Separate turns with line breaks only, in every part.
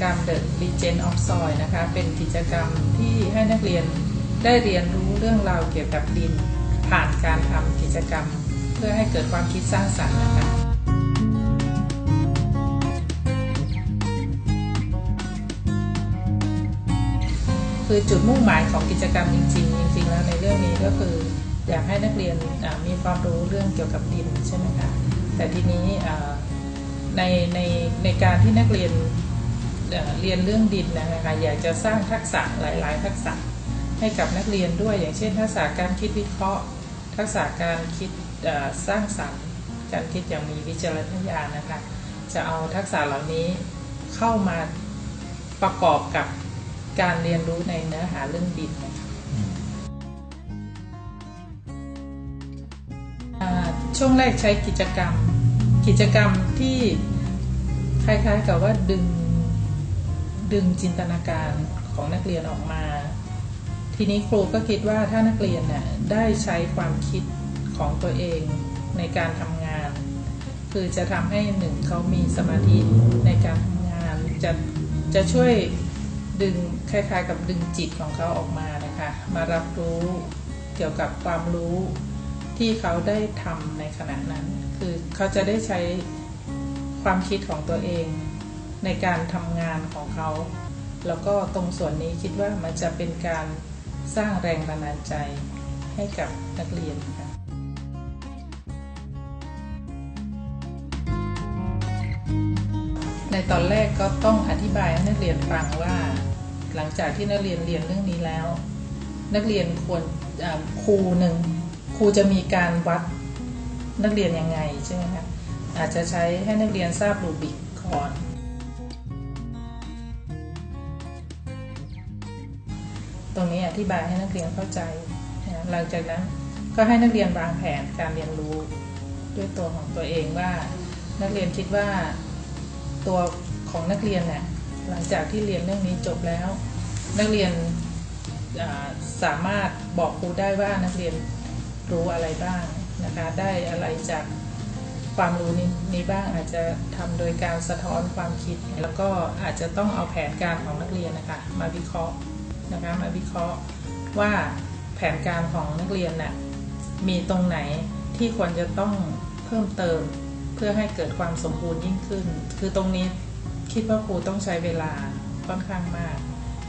กรรม The Legend of Soil นะคะ เป็นกิจกรรมที่ให้นักเรียนได้เรียนรู้เรื่องราวเกี่ยวกับดิน ผ่านการทำกิจกรรม เพื่อให้เกิดความคิดสร้างสรรค์นะคะคือจุดมุ่งหมายของกิจกรรมจริง ๆ จริง ๆ แล้วในเรื่องนี้ก็คือ อยากให้นักเรียนมีความรู้เรื่องเกี่ยวกับดินใช่ไหมคะแต่ทีนี้ในในในการที่นักเรียน เรียนเรื่องดินนะคะอยากจะสร้างทักษะหลาย ๆ ทักษะให้กับนักเรียนด้วย อย่างเช่น ทักษะการคิดวิเคราะห์ ทักษะการคิดสร้างสรรค์ การคิดอย่างมีวิจารณญาณนะคะจะเอาทักษะเหล่านี้เข้ามาประกอบกับการเรียนรู้ในเนื้อหาเรื่องดินนะคะช่วงแรกใช้กิจกรรม กิจกรรมที่คล้ายๆกับว่าดึง ดึงจินตนาการของนักเรียนออกมา ทีนี้ครูก็คิดว่าถ้านักเรียนเนี่ยได้ใช้ความคิดของตัวเองในการทำงาน คือจะทำให้หนึ่งเขามีสมาธิในการทำงาน จะจะช่วยดึงคล้ายๆ กับดึงจิตของเขาออกมานะคะมารับรู้เกี่ยวกับความรู้ที่เขาได้ทำในขณะนั้น คือเขาจะได้ใช้ความคิดของตัวเอง ในการทำงานของเขา แล้วก็ตรงส่วนนี้คิดว่ามันจะเป็นการสร้างแรงบันดาลใจให้กับนักเรียนค่ะในตอนแรกก็ต้องอธิบายให้นักเรียนฟังว่า หลังจากที่นักเรียนเรียนเรื่องนี้แล้ว นักเรียนควรครูหนึ่งครูจะมีการวัดนักเรียนยังไงใช่ไหมคะอาจจะใช้ให้นักเรียนทราบรูบิกก่อน ธิบายให้นักเรียนเข้าใจนะหลังจากนั้นก็ให้นักเรียนวางแผนการเรียนรู้ด้วยตัวของตัวเองว่า นักเรียนคิดว่าตัวของนักเรียนเนี่ยหลังจากที่เรียนเรื่องนี้จบแล้ว นักเรียนสามารถบอกครูได้ว่านักเรียนรู้อะไรบ้างนะคะได้อะไรจากความรู้นี้นี้บ้างอาจจะทำโดยการสะท้อนความคิด แล้วก็อาจจะต้องเอาแผนการของนักเรียนนะคะมาวิเคราะห์ นะคะมาวิเคราะห์ว่าแผนการของนักเรียนน่ะมีตรงไหนที่ควรจะต้องเพิ่มเติมเพื่อให้เกิดความสมบูรณ์ยิ่งขึ้น คือตรงนี้คิดว่าครูต้องใช้เวลาค่อนข้างมาก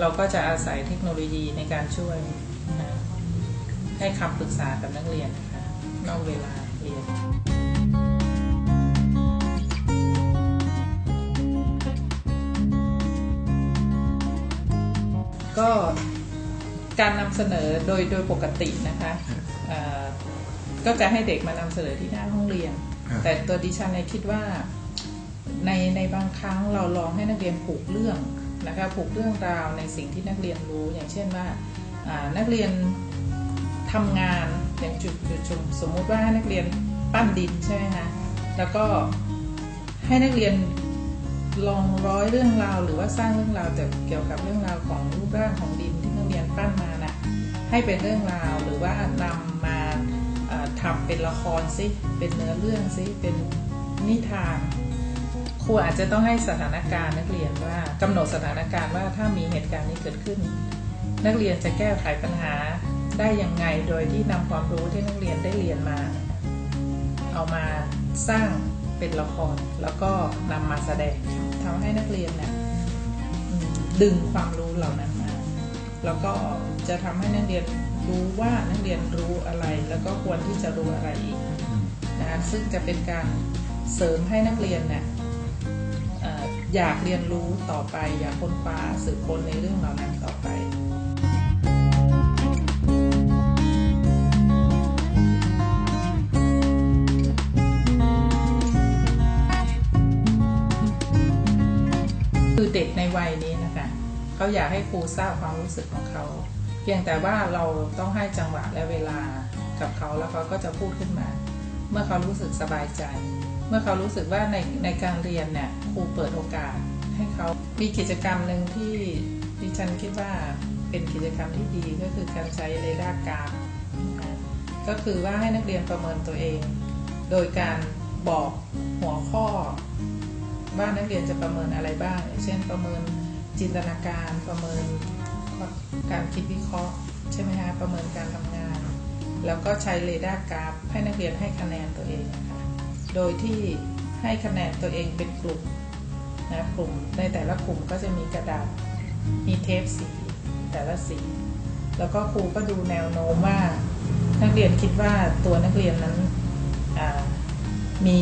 เราก็จะอาศัยเทคโนโลยีในการช่วยนะให้คำปรึกษากับนักเรียนนะคะนอกเวลาเรียน ก็การนำเสนอโดยโดยปกตินะคะเอ่อก็จะให้เด็กมานำเสนอที่หน้าห้องเรียน
ครับ
แต่ตัวดิฉันเนี่ยคิดว่าในในบางครั้งเราลองให้นักเรียนผูกเรื่องนะคะผูกเรื่องราวในสิ่งที่นักเรียนรู้ อย่างเช่นว่าอ่านักเรียนทำงานอย่างจุดจุดจุดสมมุติว่าให้นักเรียนปั้นดินใช่ไหมคะแล้วก็ให้นักเรียน ลองร้อยเรื่องราวหรือว่าสร้างเรื่องราวแต่เกี่ยวกับเรื่องราวของรูปร่างของดินที่นักเรียนปั้นมาน่ะให้เป็นเรื่องราวหรือว่านำมาเอ่อทำเป็นละครซิเป็นเนื้อเรื่องซิเป็นนิทานครูอาจจะต้องให้สถานการณ์นักเรียนว่ากำหนดสถานการณ์ว่าถ้ามีเหตุการณ์นี้เกิดขึ้น นักเรียนจะแก้ไขปัญหาได้ยังไงโดยที่นำความรู้ที่นักเรียนได้เรียนมา เอามาสร้าง เป็นละครแล้วก็นำมาแสดงทำให้นักเรียนเนี่ยดึงความรู้เหล่านั้นมา แล้วก็จะทำให้นักเรียนรู้ว่านักเรียนรู้อะไร แล้วก็ควรที่จะรู้อะไรอีกนะซึ่งจะเป็นการเสริมให้นักเรียนเนี่ยเอ่ออยากเรียนรู้ต่อไป อยากค้นคว้าสืบค้นในเรื่องเหล่านั้นต่อไป วัยนี้นะคะเขาอยากให้ครูทราบความรู้สึกของเขา เพียงแต่ว่าเราต้องให้จังหวะและเวลากับเขาแล้วเขาก็จะพูดขึ้นมา เมื่อเขารู้สึกสบายใจ เมื่อเขารู้สึกว่าในในการเรียนเนี่ยครูเปิดโอกาสให้เขามีกิจกรรมหนึ่งที่ดิฉันคิดว่าเป็นกิจกรรมที่ดีก็คือการใช้เรดาร์การ์ดก็คือว่าให้นักเรียนประเมินตัวเอง โดยการบอกหัวข้อ ว่านักเรียนจะประเมินอะไรบ้าง เช่นประเมินจินตนาการประเมินการคิดวิเคราะห์ใช่ไหมคะประเมินการทำงาน แล้วก็ใช้เรดาร์กราฟให้นักเรียนให้คะแนนตัวเองนะคะโดยที่ให้คะแนนตัวเองเป็นกลุ่มนะกลุ่มในแต่ละกลุ่มก็จะมีกระดาษมีเทปสีแต่ละสี แล้วก็ครูก็ดูแนวโน้มว่านักเรียนคิดว่าตัวนักเรียนนั้นมี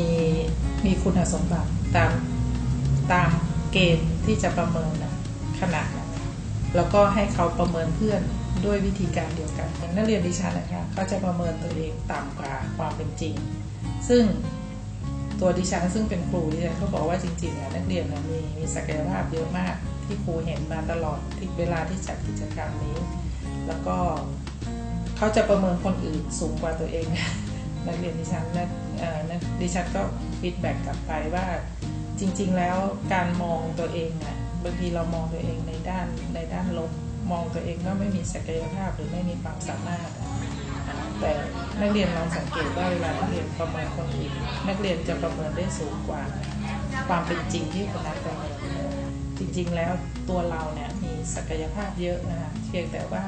มีคุณสมบัติตาม ตามเกณฑ์ที่จะประเมินนะขนาดนั้นแล้วก็ให้เขาประเมินเพื่อนด้วยวิธีการเดียวกันนักเรียนดิฉันนะคะเขาจะประเมินตัวเองต่ำกว่าความเป็นจริง ซึ่งตัวดิฉันซึ่งเป็นครูดิฉันเขาบอกว่าจริงๆนักเรียนมีมีศักยภาพเยอะมากที่ครูเห็นมาตลอดที่เวลาที่จัดกิจกรรมนี้ แล้วก็เขาจะประเมินคนอื่นสูงกว่าตัวเองนักเรียนดิฉันนักดิฉันก็ฟีดแบ็กกลับไปว่า จริง ๆ แล้วการมองตัวเองอะบางทีเรามองตัวเองในด้านในด้านลบมองตัวเองว่าไม่มีศักยภาพหรือไม่มีความสามารถ แต่นักเรียนลองสังเกตว่าเวลานักเรียนประเมินคนอื่นนักเรียนจะประเมินได้สูงกว่า ความเป็นจริงที่คนนั้นประเมินจริง ๆ แล้วตัวเราเนี่ยมีศักยภาพเยอะนะคะเพียงแต่ว่า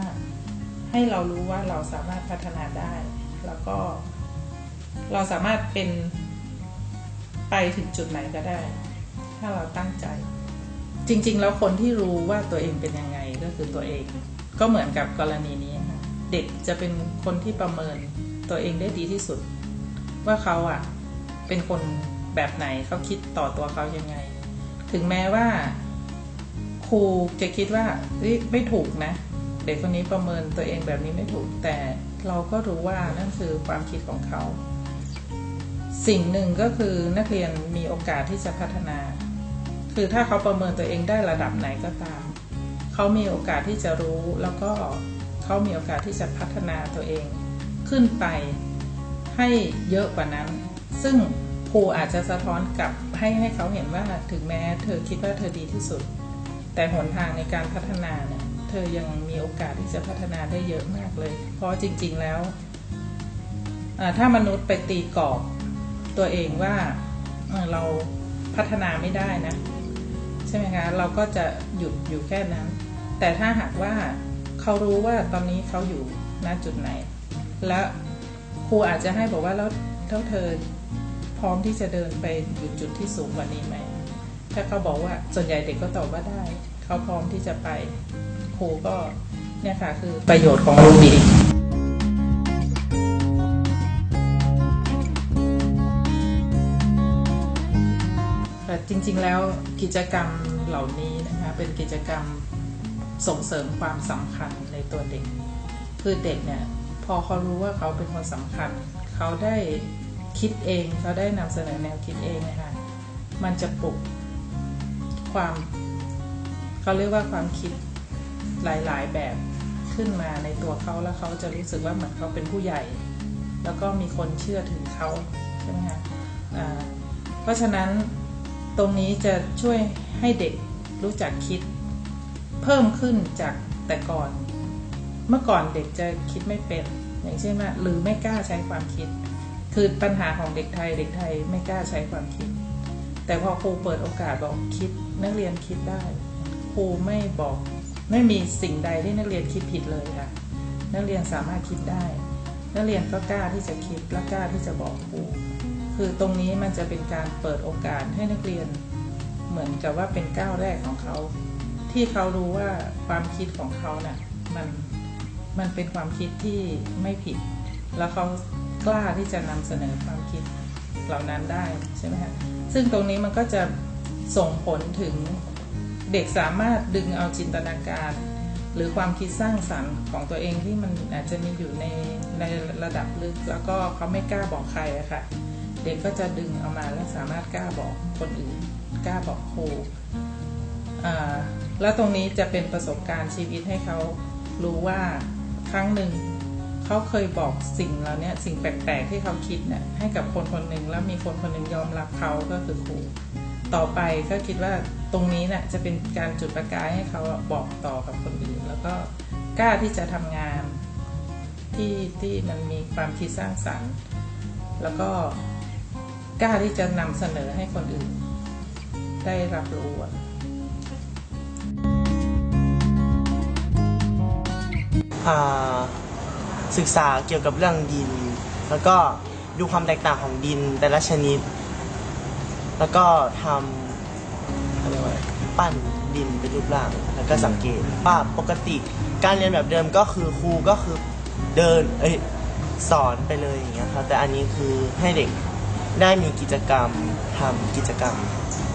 ให้เรารู้ว่าเราสามารถพัฒนาได้ แล้วก็เราสามารถเป็น ไปถึงจุดไหนก็ได้ ถ้าเราตั้งใจ จริง ๆ แล้วคนที่รู้ว่าตัวเองเป็นยังไงก็คือตัวเอง ก็เหมือนกับกรณีนี้ค่ะเด็กจะเป็นคนที่ประเมินตัวเองได้ดีที่สุด ว่าเขาอะเป็นคนแบบไหนเขาคิดต่อตัวเขายังไง ถึงแม้ว่า ครูจะคิดว่าไม่ถูกนะเด็กคนนี้ประเมินตัวเองแบบนี้ไม่ถูกแต่เราก็รู้ว่านั่นคือความคิดของเขา สิ่งหนึ่งก็คือนักเรียนมีโอกาสที่จะพัฒนา คือถ้าเขาประเมินตัวเองได้ระดับไหนก็ตาม เขามีโอกาสที่จะรู้แล้วก็เขามีโอกาสที่จะพัฒนาตัวเอง ขึ้นไปให้เยอะกว่านั้น ซึ่งครูอาจจะสะท้อนกลับให้ให้เขาเห็นว่าถึงแม้เธอคิดว่าเธอดีที่สุด แต่หนทางในการพัฒนาเนี่ยเธอยังมีโอกาสที่จะพัฒนาได้เยอะมากเลย เพราะจริง ๆแล้วถ้ามนุษย์ไปตีกรอบ ตัวเองว่าเราพัฒนาไม่ได้นะ ใช่ไหมคะเราก็จะหยุดอยู่แค่นั้น แต่ถ้าหากว่าเขารู้ว่าตอนนี้เขาอยู่ณจุดไหน แล้วครูอาจจะให้บอกว่าแล้วเท่าเธอพร้อมที่จะเดินไปอยู่จุดที่สูงกว่านี้ไหมถ้าเขาบอกว่าส่วนใหญ่เด็กก็ตอบว่าได้ เขาพร้อมที่จะไปครูก็เนี่ยค่ะคือประโยชน์ของรูบี จริงๆแล้วกิจกรรมเหล่านี้นะคะเป็นกิจกรรมส่งเสริมความสำคัญในตัวเด็ก คือเด็กเนี่ยพอเขารู้ว่าเขาเป็นคนสำคัญ เขาได้คิดเองเขาได้นำเสนอแนวคิดเองนะคะมันจะปลุกความเขาเรียกว่าความคิดหลายๆแบบขึ้นมาในตัวเขาแล้วเขาจะรู้สึกว่าเหมือนเขาเป็นผู้ใหญ่ แล้วก็มีคนเชื่อถือเขาใช่ไหมคะะเพราะฉะนั้น ตรงนี้จะช่วยให้เด็กรู้จักคิด เพิ่มขึ้นจากแต่ก่อน เมื่อก่อนเด็กจะคิดไม่เป็น อย่างเช่นว่าหรือไม่กล้าใช้ความคิด คือปัญหาของเด็กไทยเด็กไทยไม่กล้าใช้ความคิด แต่พอครูเปิดโอกาสบอกคิด นักเรียนคิดได้ ครูไม่บอกไม่มีสิ่งใดที่นักเรียนคิดผิดเลยค่ะ นักเรียนสามารถคิดได้ นักเรียนก็กล้าที่จะคิดและกล้าที่จะบอกครู คือตรงนี้มันจะเป็นการเปิดโอกาสให้นักเรียน เหมือนกับว่าเป็นก้าวแรกของเขา ที่เขารู้ว่าความคิดของเขาเนะ่ยมันมันเป็นความคิดที่ไม่ผิด แล้วเขากล้าที่จะนำเสนอความคิดเหล่านั้นได้ใช่ไหมคะซึ่งตรงนี้มันก็จะส่งผลถึงเด็กสามารถดึงเอาจินตนาการ หรือความคิดสร้างสรรค์ของตัวเองที่มันอาจจะมีอยู่ในในระดับลึก แล้วก็เขาไม่กล้าบอกใครอะคะ่ะ เด็กก็จะดึงเอามาแล้วสามารถกล้าบอกคนอื่นกล้าบอกครูแล้วตรงนี้จะเป็นประสบการณ์ชีวิตให้เขารู้ว่าครั้งหนึ่งเขาเคยบอกสิ่งเหล่านี้สิ่งแปลกๆที่เขาคิดเนี่ยให้กับคนคนหนึ่งแล้วมีคนคนหนึ่งยอมรับเขาก็คือครูต่อไปก็คิดว่าตรงนี้เนะ่ยจะเป็นการจุดประกายให้เขาบอกต่อกับคนอื่น แล้วก็กล้าที่จะทำงานที่ที่มันมีความคิดสร้างสรรค์ แล้วก็ กล้าที่จะนำเสนอให้คนอื่น ได้รับรู้
ว่าศึกษาเกี่ยวกับเรื่องดิน แล้วก็ดูความแตกต่างของดินแต่ละชนิด แล้วก็ทำอะไรวะปั้นดินเป็นรูปร่าง แล้วก็สังเกตว่าปกติการเรียนแบบเดิมก็คือครูก็คือเดินเอ้ยสอนไปเลยอย่างเงี้ยครับแต่อันนี้คือให้เด็ก ได้มีกิจกรรมทำกิจกรรม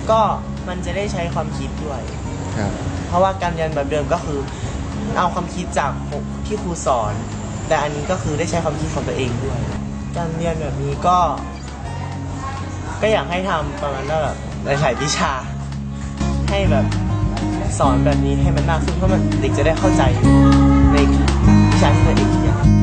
ก็มันจะได้ใช้ความคิดด้วย
ครับ
เพราะว่าการเรียนแบบเดิมก็คือ เอาความคิดจากที่ครูสอน แต่อันนี้ก็คือได้ใช้ความคิดของตัวเองด้วย การเรียนแบบนี้ก็ ก็อยากให้ทำประมาณว่าแบบหลายๆวิชา ให้แบบสอนแบบนี้ให้มันมากขึ้นเพราะมันเด็กจะได้เข้าใจในวิชาที่ตัวเอง